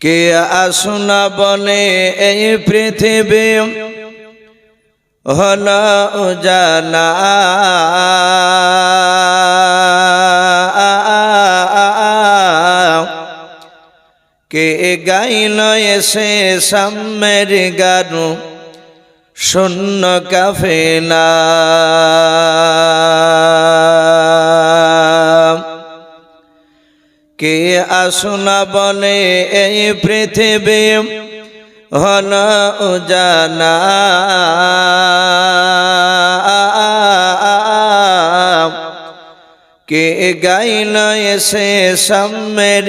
কে আসুনা বলে এই পৃথিবী? হল উজালা। কে গাইল এসে সাম্যের গানু শূন্য কাফেলা। কে আসুনা বলে এই পৃথিবী? হন উজালা কে গাইল এসে সাম্যের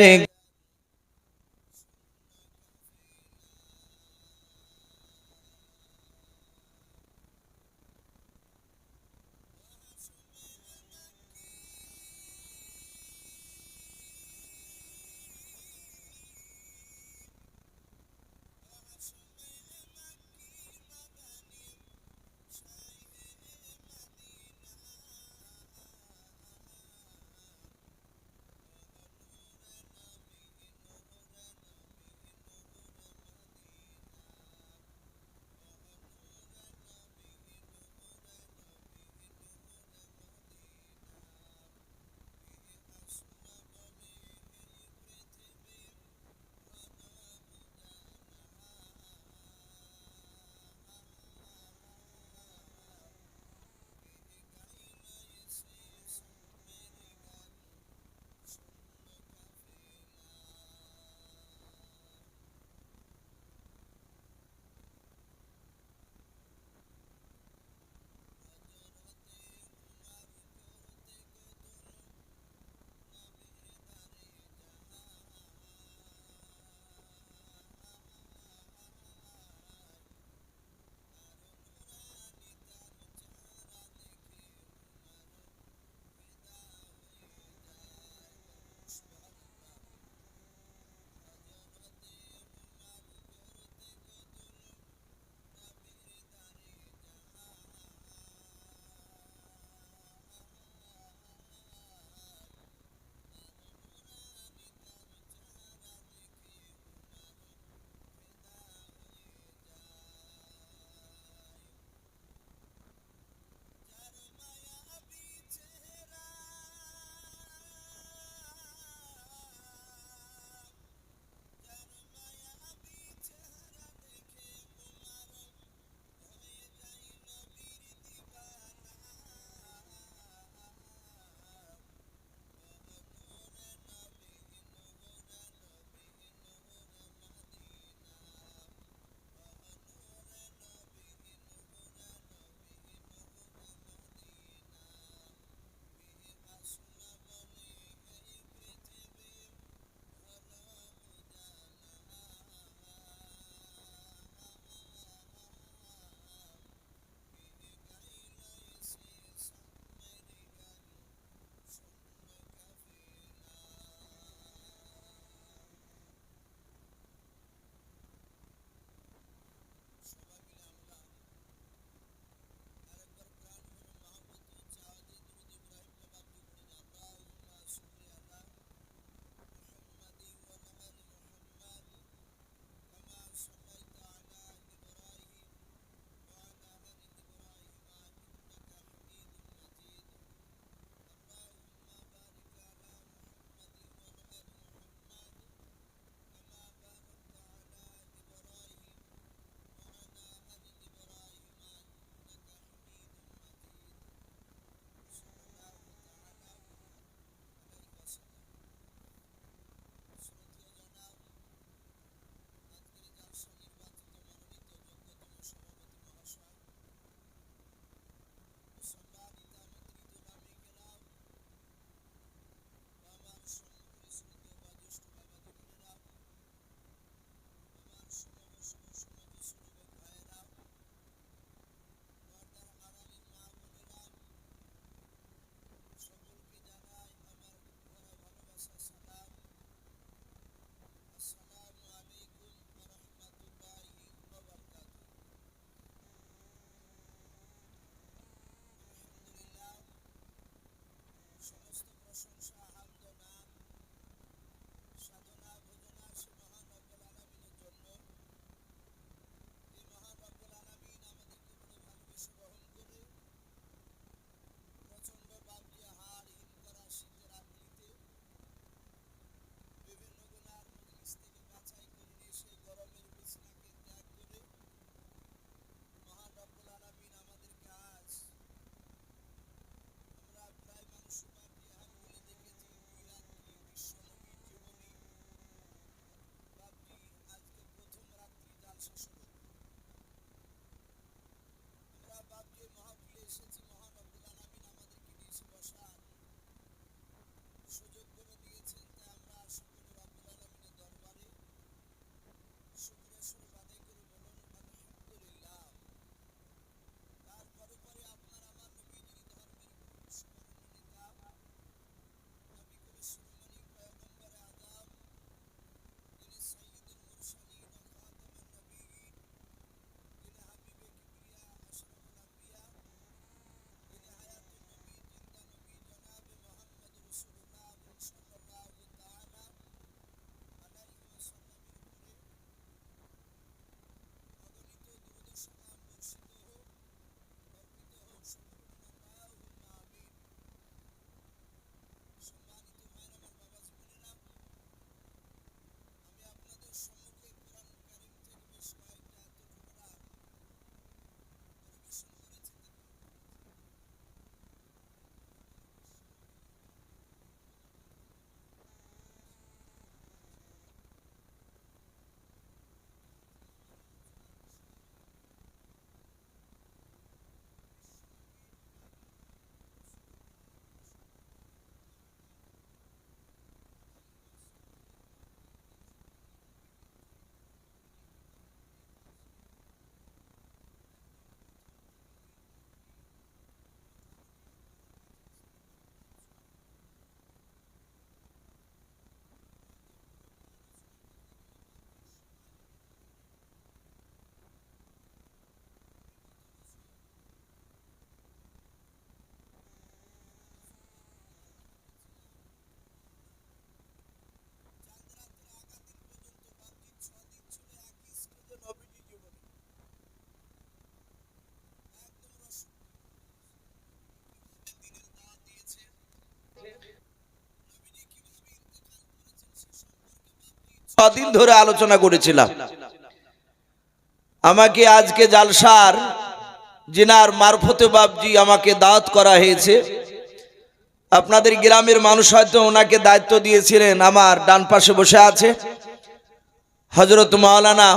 ছদিন ধরে আলোচনা করেছিলাম। আমাকে আজকে জালসার জিনার মারফতে বাবজি আমাকে দাওয়াত করা হয়েছে। আপনাদের গ্রামের মানুষ হয়তো ওনাকে দায়িত্ব দিয়েছিলেন, আমার ডান পাশে বসে আছে। হজরত মাওলানা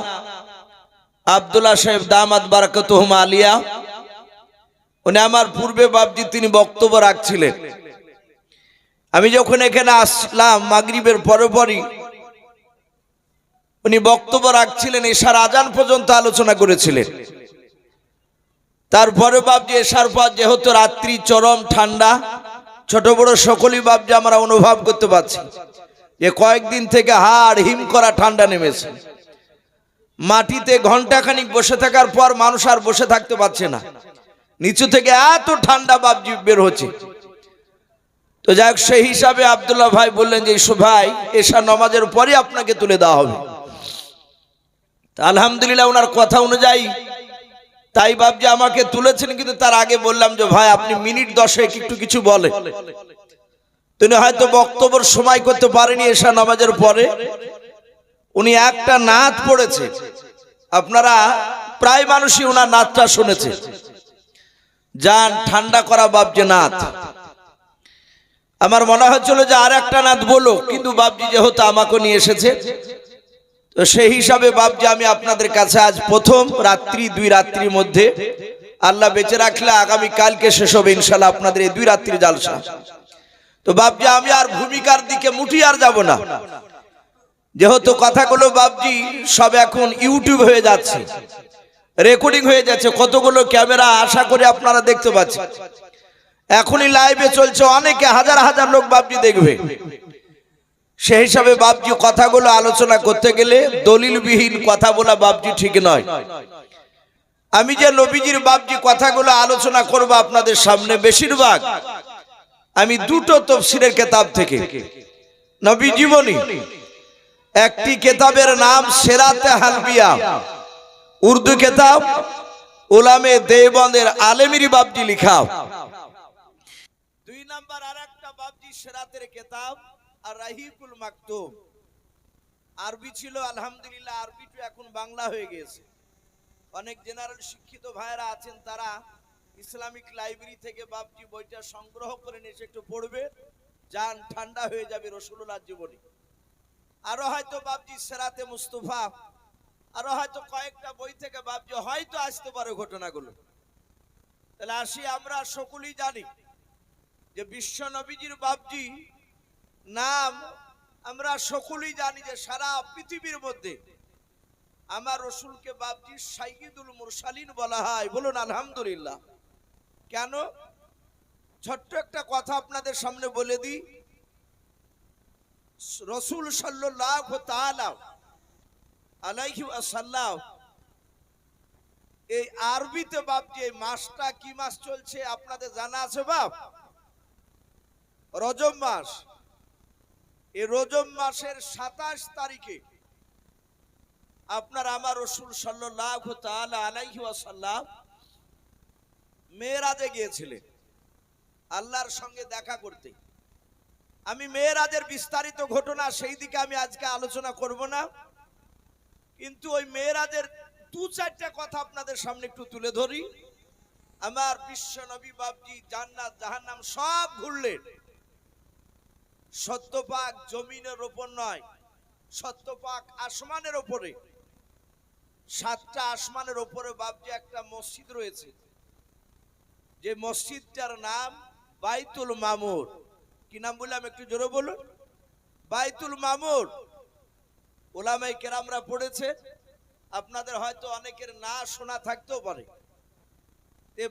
আবদুল্লাহ সাহেব দামাদ বারাকতুহম আলিয়া। উনি আমার পূর্বে বাবজি তিনি বক্তব্য রাখছিলেন। আমি যখন এখানে আসলাম, মাগরিবের পরে পরই উনি বক্তব্য রাখছিলেন, এশার আজান পর্যন্ত আলোচনা করেছিলেন। তারপরে বাবজি এশার পর যেহেতু রাত্রি চরম ঠান্ডা, ছোট বড় সকলই বাবজি আমরা অনুভব করতে পারছি যে কয়েকদিন থেকে হাড় হিম করা ঠান্ডা নেমেছে। মাটিতে ঘন্টাখানিক বসে থাকার পর মানুষ আর বসে থাকতে পারছে না। নিচু থেকে এত ঠান্ডা বাবজি বের হচ্ছে। তো যাই হোক, সেই হিসাবে আবদুল্লাহ ভাই বললেন যে, ইসু ভাই এশা নমাজের পরে আপনাকে তুলে দেওয়া হবে। আলহামদুলিল্লাহ ওনার কথা অনুযায়ী তাই বাবজি আমাকে তুলেছেন, কিন্তু তার আগে বললাম যে, ভাই, আপনি মিনিট দশেক একটু কিছু বলে। তিনি হয়তো বক্তব্যের সময় করতে পারেনি এশা নামাজের পরে। উনি একটা নাচ পড়েছে। আপনারা প্রায় মানুষই ওনার নাচটা শুনেছে। যান, ঠান্ডা করা বাবজি নাথ আমার মনে হচ্ছিল যে আর একটা নাথ বলো। কিন্তু বাবজি যেহেতু আমাকে নিয়ে এসেছে তো সেই হিসাবে বাবজি আমি আপনাদের কাছে আজ প্রথম রাত্রি, দুই রাত্রির মধ্যে আল্লাহ বেঁচে রাখলে আগামী কালকে শেষ হবে ইনশাল্লাহ আপনাদের এই দুই রাত্রি জালসা। তো বাবজি আমি আর ভূমিকার দিকে মুঠি আর যাব না। যেহেতু কথাগুলো বাবজি সব এখন ইউটিউব হয়ে যাচ্ছে, রেকর্ডিং হয়ে যাচ্ছে, কতগুলো ক্যামেরা আশা করে আপনারা দেখতে পাচ্ছেন। এখনই লাইভে চলছে, অনেকে হাজার হাজার লোক বাবজি দেখবে। সেই হিসাবে বাবজি কথাগুলো আলোচনা করতে গেলে দলিলবিহীন কথা বলা বাবজি ঠিক নয়। আমি যে নবীজির বাবজি কথাগুলো আলোচনা করব আপনাদের সামনে বেশিরভাগ আমি দুটো তফসিরের কেতাব থেকে। নবী জীবনী, একটি কেতাবের নাম সেরাতে হালবিয়া। উর্দু কেতাব ওলামে দেবন্দের আলেমিরি বাবজি লিখা। দুই নাম্বার আর একটা বাবজি সেরাতের কেতাব। আর মাকতুম। আরবি ছিল, আলহামদুলিল্লাহ এখন বাংলা হয়ে গেছে। অনেক জেনারেল শিক্ষিত আছেন, তারা ইসলামিক লাইব্রেরি থেকে বাবজি বইটা সংগ্রহ করে একটু পড়বে। যান, ঠান্ডা হয়ে যাবে রসুল্লাহ জীবনী। আরও হয়তো বাবজি সেরাতে মুস্তফা, আরও হয়তো কয়েকটা বই থেকে বাবজি হয়তো আসতে পারে ঘটনাগুলো। তাহলে আসি আমরা, সকলেই জানি যে বিশ্ব নবীজির বাবজি নাম আমরা সকলেই জানি যে সারা পৃথিবীর মধ্যে আমার রসুলকে বাবজি সাইয়দুল মুরসালিন বলা হয়। বলুন, আলহামদুলিল্লাহ। কেন? ছোট্ট একটা কথা আপনাদের সামনে বলে দিই। রসুল সাল্লাহ আলাইহি আসাল্লাম এই আরবিতে বাপ এই মাসটা কি মাস চলছে আপনাদের জানা আছে বাপ? রজব মাস। এই রোজম মাসের সাতাশ তারিখে আপনার আমার রসুল সাল্লাহ মেয়েরাজে গিয়েছিলেন আল্লাহর সঙ্গে দেখা করতে। আমি মেয়েরাজের বিস্তারিত ঘটনা সেই দিকে আমি আজকে আলোচনা করব না, কিন্তু ওই মেয়েরাজের দু চারটা কথা আপনাদের সামনে একটু তুলে ধরি। আমার বিশ্ব নবী বাবজি জান্নাত জাহান্নাম সব ঘুরলেন। সত্যপাক জমিনের ওপর নয়, সত্যপাক আসমানের ওপরে। সাতটা আসমানের ওপরে বাবজি একটা মসজিদ রয়েছে। যে মসজিদটার নাম বাইতুল মামুর। কি নাম বললাম একটু জোরে বলুন? বাইতুল মামুর। ওলামাই কেরামরা পড়েছে। আপনাদের হয়তো অনেকের না শোনা থাকতেও পারে।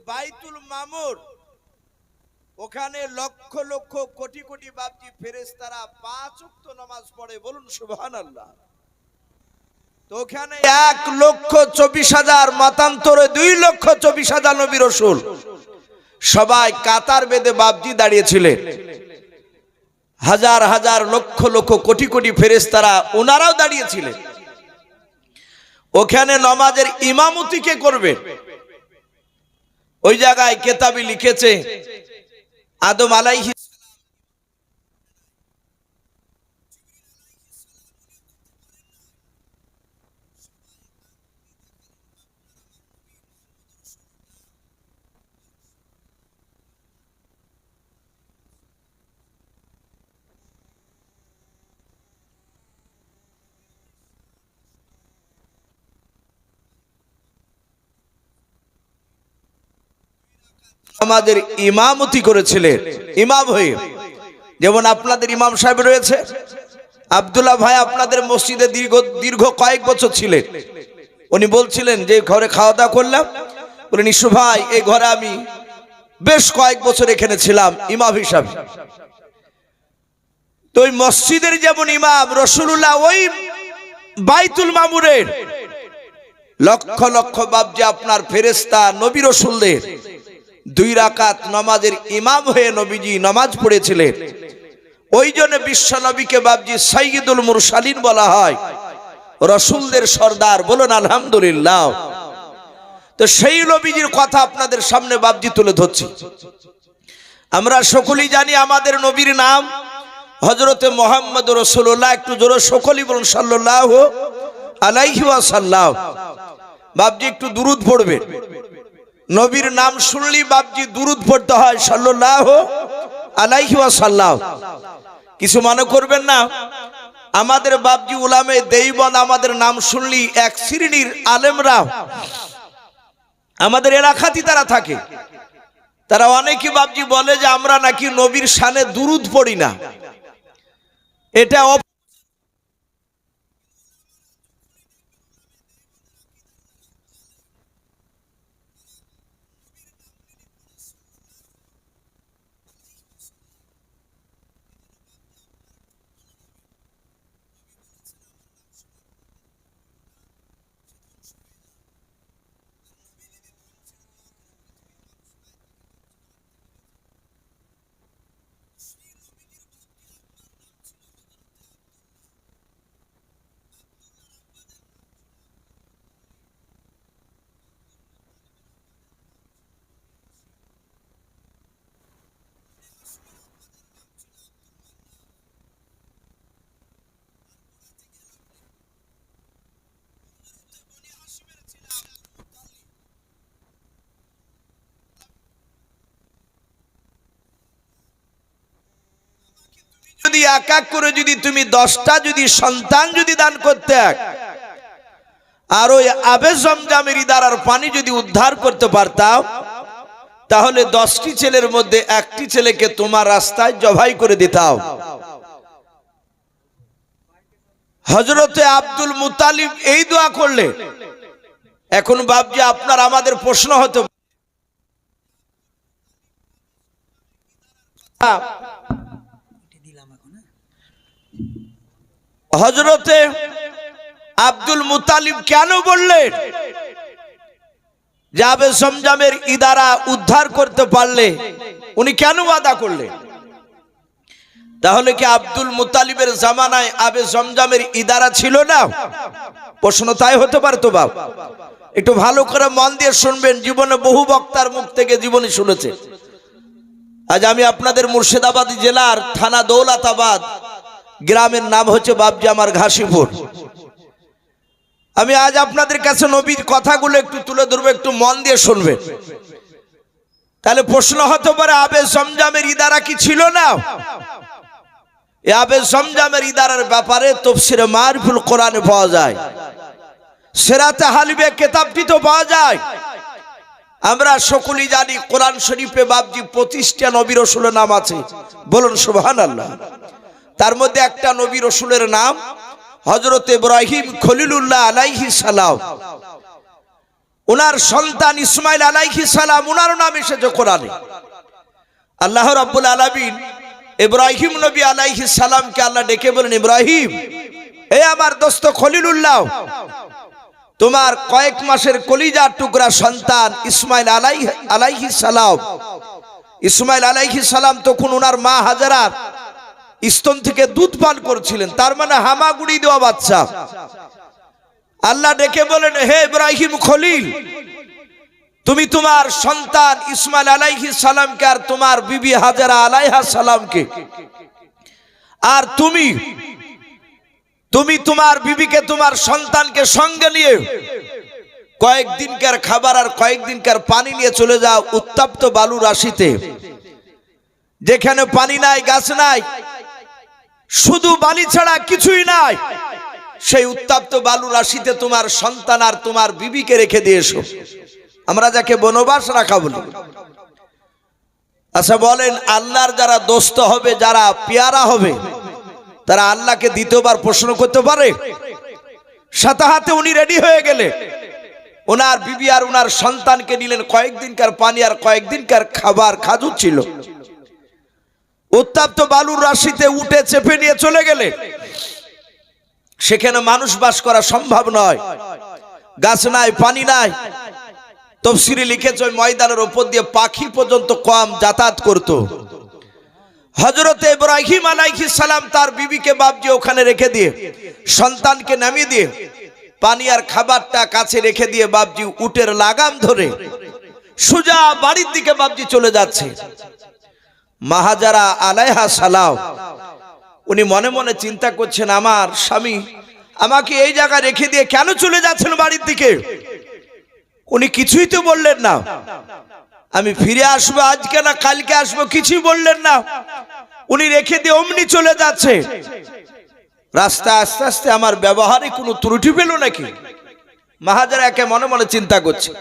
বাইতুল মামুর ওখানে লক্ষ লক্ষ কোটি কোটি বাপজি ফেরেশতারা পাঁচ উক্ত নামাজ পড়ে, বলুন সুবহানাল্লাহ। তো ওখানে এক লক্ষ চব্বিশ হাজার, মতান্তরে দুই লক্ষ চব্বিশ হাজার নবী রসুল। সবাই কাতার বেঁধে বাপজি দাঁড়িয়েছিলেন। হাজার হাজার, লক্ষ লক্ষ কোটি কোটি ফেরেশতারা ওনারাও দাঁড়িয়েছিলেন। ওখানে নমাজের ইমামতি কে করবে? ওই জায়গায় কেতাবি লিখেছে আদম আলাইহি আমাদের ইমামতি করেছিলেন। ইমাম হয়ে। যেমন আপনাদের ইমাম সাহেব রয়েছে। আব্দুল্লাহ ভাই আপনাদের মসজিদে দীর্ঘ দীর্ঘ কয়েক বছর ছিলেন। উনি বলছিলেন যে, ঘরে খাওয়া দাওয়া করলাম। বলে, নিশু ভাই এই ঘরে আমি বেশ কয়েক বছর এখানে ছিলাম, ইমাম হিসাবে। তো ওই মসজিদের যেমন ইমাম রসুল্লাহ ওই বাইতুল মামুরের লক্ষ লক্ষ বাবজি আপনার ফেরেস্তা নবী রসুলদের দুই রাকাত নমাজের ইমাম হয়ে নবীজি নমাজ পড়েছিলেন। ওই জন্য বিশ্ব নবীকে বাবজি সৈয়দুল মুরসালিন বলা হয়। রসুলদের সর্দার বলুন, আলহামদুলিল্লাহ। তো সেই নবীজির কথা আপনাদের সামনে বাবজি তুলে ধরছি। আমরা সকলেই জানি আমাদের নবীর নাম হজরতে মোহাম্মদ রসুল্লাহ একটু জোরে সকলেই বলুন সাল্লাহ আলাইহি সাল্লাহ বাবজি একটু দুরুদ পড়বে নবীর নাম শুনলি বাবজি দুরুদ পড়তে হয় সাল্লাহ আলাইহি সাল্লাহ কিছু মনে করবেন না? আমাদের বাবজি উলামে দেইবন আমাদের নাম শুনলি এক শ্রেণির আলেমরা, আমাদের এলাকাতেই তারা থাকে। তারা অনেকে বাবজি বলে যে আমরা নাকি নবীর শানে দুরুদ পড়ি না। এটা যদি এক এক করে যদি তুমি দশটা যদি সন্তান যদি দান করতে আর ওই আবে জমজামের ইদারার পানি যদি উদ্ধার করতে পারতাম, তাহলে দশটি ছেলের মধ্যে একটি ছেলেকে তোমার রাস্তায় জবাই করে দিতাম। হজরতে আব্দুল মুতালিব এই দোয়া করলে। এখন বাবজি আপনার আমাদের প্রশ্ন হতো হজরতে আব্দুল মুতালিব কেন বললেন? যাবে সমজামের ইদারা উদ্ধার করতে পারলে উনি কেন ওয়াদা করলেন? তাহলে কি আব্দুল মুতালিবের জামানায় আবে জমজামের ইদারা ছিল না? প্রশ্ন তাই হতে পারতো বাপ। একটু ভালো করে মন দিয়ে শুনবেন, জীবনে বহু বক্তার মুখ থেকে জীবনে শুনেছে। আজ আমি আপনাদের মুর্শিদাবাদ জেলার থানা দৌলতাবাদ গ্রামের নাম হচ্ছে বাবজি আমার ঘাসিপুর। আমি আজ আপনাদের কাছে নবীর কথাগুলো একটু তুলে ধরবো, একটু মন দিয়ে শুনবেন তাহলে প্রশ্ন হতে পারে, আবে জমজামের ইদারা কি ছিল না? এ আবে জমজামের ইদারার ব্যাপারে তফসিরে মারফুল কোরআনে পাওয়া যায়। সেরাতে হালিবে কেতাবটি তো পাওয়া যায়। আমরা সকলেই জানি কোরআন শরীফে বাবজি পঁচিশটা নবী রসুলের নাম আছে। বলুন সুবহান আল্লাহ তার মধ্যে একটা নবী রসুলের নাম হজরত ইব্রাহিম খলিলুল্লাহ আলাইহি সালাম। ওনার সন্তান ইসমাইল আলাইহি সালাম ওনার নাম এসেছে কোরআনে। আল্লাহ রাব্বুল আলামিন ইব্রাহিম নবী আলাইহি সালামকে আল্লাহ ডেকে বলেন, ইব্রাহিম এ আমার দোস্ত খলিলুল্লাহ, তোমার কয়েক মাসের কলিজার টুকরা সন্তান ইসমাইল আলাই আলাইহি সালাম। ইসমাইল আলাইহি সালাম তখন ওনার মা হাজারার স্তন থেকে দুধ পান করছিলেন। তার মানে হামাগুড়ি দেওয়া বাচ্চা। আল্লাহ ডেকে বলেন, হে ইব্রাহিম খলিল, তুমি তোমার সন্তান ইসমাইল আলাইহি সালামকে আর তোমার বিবি হাজারা আলাইহা সালামকে, আর তুমি তুমি তোমার বিবিকে, তোমার সন্তানকে সঙ্গে নিয়ে কয়েকদিনকার খাবার আর কয়েকদিনকার পানি নিয়ে চলে যাও উত্তপ্ত বালু রাশিতে, যেখানে পানি নাই, গাছ নাই শুধু বালি ছাড়া কিছুই নাই। সেই উত্তপ্ত বালু রাশিতে তোমার সন্তান আর তোমার বিবিকে রেখে দিয়ে এসো। আমরা যাকে বনবাস রাখা বলি। আচ্ছা বলেন, আল্লাহর যারা দোস্ত হবে, যারা পেয়ারা হবে, তারা আল্লাহকে দ্বিতীয়বার প্রশ্ন করতে পারে? সাথে হাতে উনি রেডি হয়ে গেলে। ওনার বিবি আর ওনার সন্তানকে নিলেন কয়েকদিনকার পানি আর কয়েকদিনকার খাবার, খাজুর ছিল। উত্তাপ্ত বালুর রাশিতে উঠে চেপে নিয়ে চলে গেলে। সেখানে মানুষ বাস করা সম্ভব নয়। গাছ নাই, পানি নাই। তফসিরে লিখেছে ওই ময়দানের উপর দিয়ে পাখি পর্যন্ত কম যাতায়াত করত। হজরতে ইব্রাহিম আলাইহিস সালাম তার বিবিকে বাপজি ওখানে রেখে দিয়ে, সন্তানকে নামিয়ে দিয়ে, পানি আর খাবারটা কাছে রেখে দিয়ে বাপজি উটের লাগাম ধরে সুজা বাড়ির দিকে বাপজি চলে যাচ্ছে। মাহাজারা আলাইহা সালাম। উনি মনে মনে চিন্তা করছেন, আমার স্বামী, আমাকে এই জায়গায় রেখে দিয়ে কেন চলে যাচ্ছেন বাড়ির দিকে? উনি কিছুই তো বললেন না। আমি ফিরে আসব, আজকে না কালকে আসব, কিছুই বললেন না। উনি রেখে দিয়ে অমনি চলে যাচ্ছে। রাস্তা আস্তে আস্তে আমার ব্যবহারে কোনো ত্রুটি পেল নাকি? মাহাজারা একে মনে মনে চিন্তা করছে।